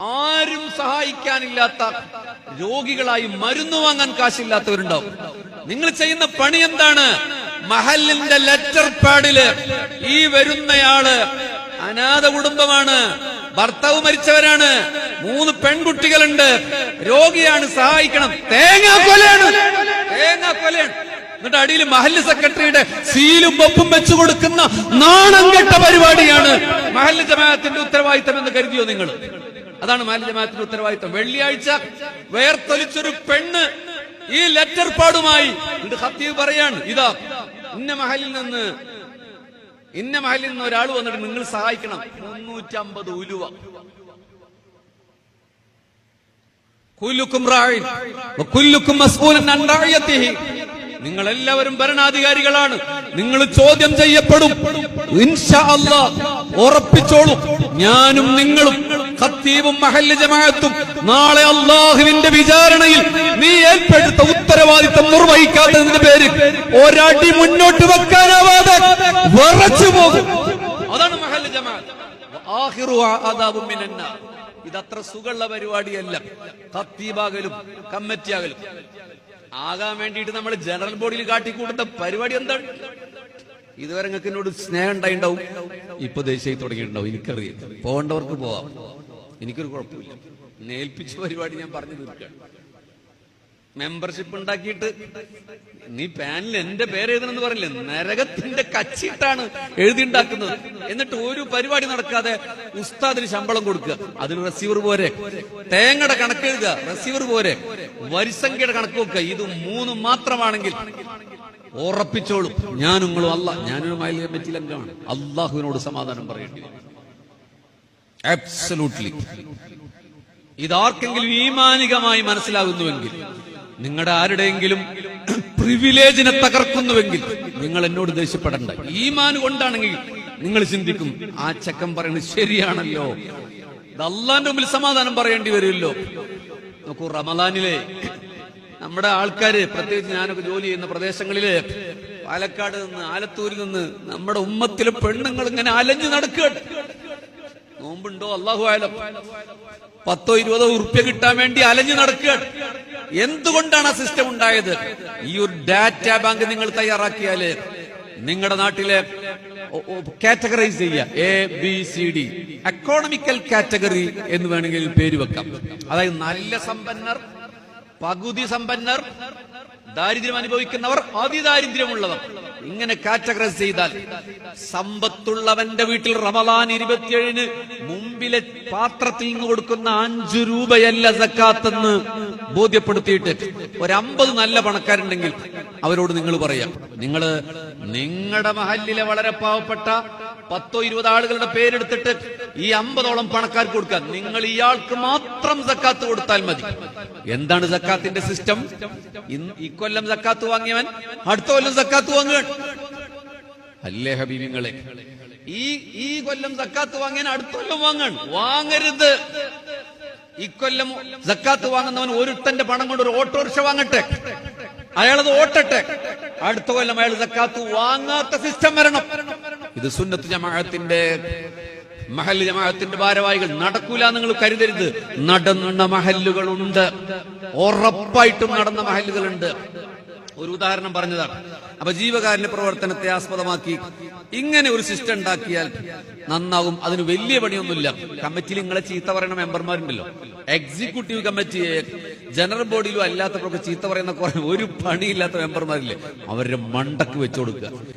ആരും സഹായിക്കാനില്ലാത്ത രോഗികളായി മരുന്ന് വാങ്ങാൻ കാശില്ലാത്തവരുണ്ടാവും. നിങ്ങൾ ചെയ്യുന്ന പണി എന്താണ്? മഹലിന്റെ ലെറ്റർ പാഡിൽ ഈ വരുന്നയാൾ അനാഥ കുടുംബമാണ് ഭർത്താവ് മരിച്ചവരാണ് മൂന്ന് പെൺകുട്ടികളുണ്ട്. രോഗിയാണ് സഹായിക്കണം. തേങ്ങാ കൊലയാണ്. തേങ്ങാ കൊലയാണ്. എന്നിട്ട് അടിയിൽ മഹല്ല് സെക്രട്ടറിയുടെ സീലും ഒപ്പും വെച്ചു കൊടുക്കുന്ന നാണം കെട്ട പരിപാടിയാണ് മഹല്ല് ജമാഅത്തിന്റെ ഉത്തരവാദിത്തം എന്ന് കരുതിയോ നിങ്ങൾ? അതാണ് മഹല്ല് ഉത്തരവാദിത്വം. വെള്ളിയാഴ്ച വേർത്തൊലിച്ചൊരു പെണ്ണ് ഈ ലെറ്റർ പാടുമായി ഹത്തീവ് പറയാണ് ഇതാ ഇന്ന മഹലിൽ നിന്ന് ഇന്ന മഹലിൽ നിന്ന് ഒരാൾ വന്നിട്ട് നിങ്ങൾ സഹായിക്കണം. മുന്നൂറ്റമ്പത് ഉലുവ. നിങ്ങൾ എല്ലാവരും ഭരണാധികാരികളാണ്. നിങ്ങൾ ചോദ്യം ചെയ്യപ്പെടും. ഉറപ്പിച്ചോളൂ. ഞാനും നിങ്ങളും ഖത്തീബും മഹല്ല് ജമാഅത്തും നാളെ അള്ളാഹുവിന്റെ വിചാരണയിൽ നീ ഏർപ്പെടുത്ത ഉത്തരവാദിത്തം നിർവഹിക്കാത്തതിന്റെ പേര് ഒരടി മുന്നോട്ട് വെക്കാനാവാതെ വിറച്ചു പോകും. അതാണ് മഹല്ല് ജമാഅത്ത്. ഇതത്ര സുഖമുള്ള പരിപാടിയല്ല. കത്തീബാകലും കമ്മിറ്റിയാകലും. ആകാൻ വേണ്ടിയിട്ട് നമ്മൾ ജനറൽ ബോഡിയിൽ കാട്ടിക്കൂട്ടുന്ന പരിപാടി എന്താണ്? ഇതുവരെ നിങ്ങൾക്ക് എന്നോട് സ്നേഹം ഉണ്ടായിണ്ടാവും? ഇപ്പൊ ദേശീയ തുടങ്ങിയിട്ടുണ്ടാവും. എനിക്കറിയാം. പോകേണ്ടവർക്ക് പോവാം. എനിക്കൊരു കുഴപ്പമില്ല. നേൽപ്പിച്ച പരിപാടി ഞാൻ പറഞ്ഞു തീർക്കുകയാണ്. മെമ്പർഷിപ്പ് ഉണ്ടാക്കിയിട്ട് നീ പാനിൽ എന്റെ പേര് എഴുതണമെന്ന് പറഞ്ഞില്ലേ? നരകത്തിന്റെ കച്ചിട്ടാണ് എഴുതിണ്ടാക്കുന്നത്. എന്നിട്ട് ഒരു പരിപാടി നടക്കാതെ ഉസ്താദിന് ശമ്പളം കൊടുക്കുക. അതിന് റെസീവർ പോരെ. തേങ്ങയുടെ കണക്ക് എഴുതുക. റെസീവർ പോരെ. വരിസംഖ്യയുടെ കണക്ക് വെക്കുക. ഇത് മൂന്ന് മാത്രമാണെങ്കിൽ ഉറപ്പിച്ചോളും. ഞാൻ നിങ്ങളും അല്ല ഞാനൊരു മൈൽ കമ്മിറ്റി അംഗമാണ്. അള്ളാഹുവിനോട് സമാധാനം പറയേണ്ടി വരും അബ്സലൂട്ട്ലി ഇതാർക്കെങ്കിലും ഈമാനികമായി മനസ്സിലാകുന്നുവെങ്കിൽ നിങ്ങളുടെ ആരുടെയെങ്കിലും പ്രിവിലേജിനെ തകർക്കുന്നുവെങ്കിൽ നിങ്ങൾ എന്നോട് ദേഷ്യപ്പെടണ്ട. ഈമാൻ കൊണ്ടാണെങ്കിൽ നിങ്ങൾ ചിന്തിക്കും ആ ചക്കൻ പറയുന്നത് ശരിയാണല്ലോ. ഇത് അള്ളാന്റെ മുമ്പിൽ സമാധാനം പറയേണ്ടി വരുമല്ലോ. നോക്കൂ റമദാനിലെ നമ്മുടെ ആൾക്കാര് പ്രത്യേകിച്ച് ഞാനൊക്കെ ജോലി ചെയ്യുന്ന പ്രദേശങ്ങളിലെ പാലക്കാട് നിന്ന് ആലത്തൂരിൽ നിന്ന് നമ്മുടെ ഉമ്മത്തിലെ പെണ്ണുങ്ങൾ ഇങ്ങനെ അലഞ്ഞു നടക്കുകയാണ്. നോമ്പുണ്ടോ അള്ളാഹു ആയാലും പത്തോ ഇരുപതോ ഉറുപ്യ കിട്ടാൻ വേണ്ടി അലഞ്ഞു നടക്കുകയാണ് എന്തുകൊണ്ടാണ് ആ സിസ്റ്റം ഉണ്ടായത്? ഈ ഒരു ഡാറ്റ ബാങ്ക് നിങ്ങൾ തയ്യാറാക്കിയാൽ നിങ്ങളുടെ നാട്ടിലെ കാറ്റഗറൈസ് ചെയ്യുക. A B C D economical category എന്ന് വേണമെങ്കിൽ പേര് വെക്കാം. അതായത് നല്ല സമ്പന്നർ പകുതി സമ്പന്നർ ദാരിദ്ര്യം അനുഭവിക്കുന്നവർ അതിദാരിദ്ര്യമുള്ളവർ. ഇങ്ങനെ കാറ്റഗറൈസ് ചെയ്താൽ സമ്പത്തുള്ളവന്റെ വീട്ടിൽ റമലാൻ ഇരുപത്തിയേഴിന് മുമ്പിലെ പാത്രത്തിൽ നിന്ന് കൊടുക്കുന്ന അഞ്ചു രൂപയല്ല സക്കാത്തെന്ന് ബോധ്യപ്പെടുത്തിയിട്ട് ഒരമ്പത് നല്ല പണക്കാരുണ്ടെങ്കിൽ അവരോട് നിങ്ങൾ പറയാം. നിങ്ങൾ നിങ്ങളുടെ മഹല്ലിലെ വളരെ പാവപ്പെട്ട പത്തോ ഇരുപത് ആളുകളുടെ പേരെടുത്തിട്ട് ഈ അമ്പതോളം പണക്കാർക്ക് കൊടുക്കാൻ നിങ്ങൾ ഇയാൾക്ക് മാത്രം സക്കാത്ത് കൊടുത്താൽ മതി. എന്താണ് സക്കാത്തിന്റെ സിസ്റ്റം? ഇന്ന് കൊല്ലം സക്കാത്ത് വാങ്ങിയവൻ അടുത്ത കൊല്ലം സക്കാത്ത് വാങ്ങുക അല്ലേ ഹബീബിങ്ങളെ? ഈ ഈ കൊല്ലം സക്കാത്ത് വാങ്ങിയാൽ അടുത്ത കൊല്ലം വാങ്ങണം വാങ്ങരുത്. ഇക്കൊല്ലം സക്കാത്ത് വാങ്ങുന്നവൻ ഒരുത്തന്റെ പണം കൊണ്ട് ഒരു ഓട്ടോറിക്ഷ വാങ്ങട്ടെ. അയാളത് ഓട്ടട്ടെ. അടുത്ത കൊല്ലം അയാൾ സക്കാത്ത് വാങ്ങാത്ത സിസ്റ്റം വരണം. ഇത് സുന്നത്ത് ജമാഅത്തിന്റെ മഹല്ല് ജമാഅത്തിന്റെ ഭാരവാഹികൾ നടക്കൂല നിങ്ങൾ കരുതരുത്. നടന്ന മഹല്ലുകളുണ്ട്. ഉറപ്പായിട്ടും നടന്ന മഹല്ലുകളുണ്ട്. ഒരു ഉദാഹരണം പറഞ്ഞതാണ്. അപ്പൊ ജീവകാരുണ്യ പ്രവർത്തനത്തെ ആസ്പദമാക്കി ഇങ്ങനെ ഒരു സിസ്റ്റം ഉണ്ടാക്കിയാൽ നന്നാവും. അതിന് വലിയ പണിയൊന്നുമില്ല. കമ്മിറ്റിയിൽ നിങ്ങളെ ചീത്ത പറയുന്ന മെമ്പർമാരുണ്ടല്ലോ. എക്സിക്യൂട്ടീവ് കമ്മിറ്റി ജനറൽ ബോഡിയിലും അല്ലാത്തവരൊക്കെ ചീത്ത പറയുന്ന ഒരു പണിയില്ലാത്ത മെമ്പർമാരില്ലേ? അവരുടെ മണ്ടക്ക് വെച്ചു കൊടുക്കുക.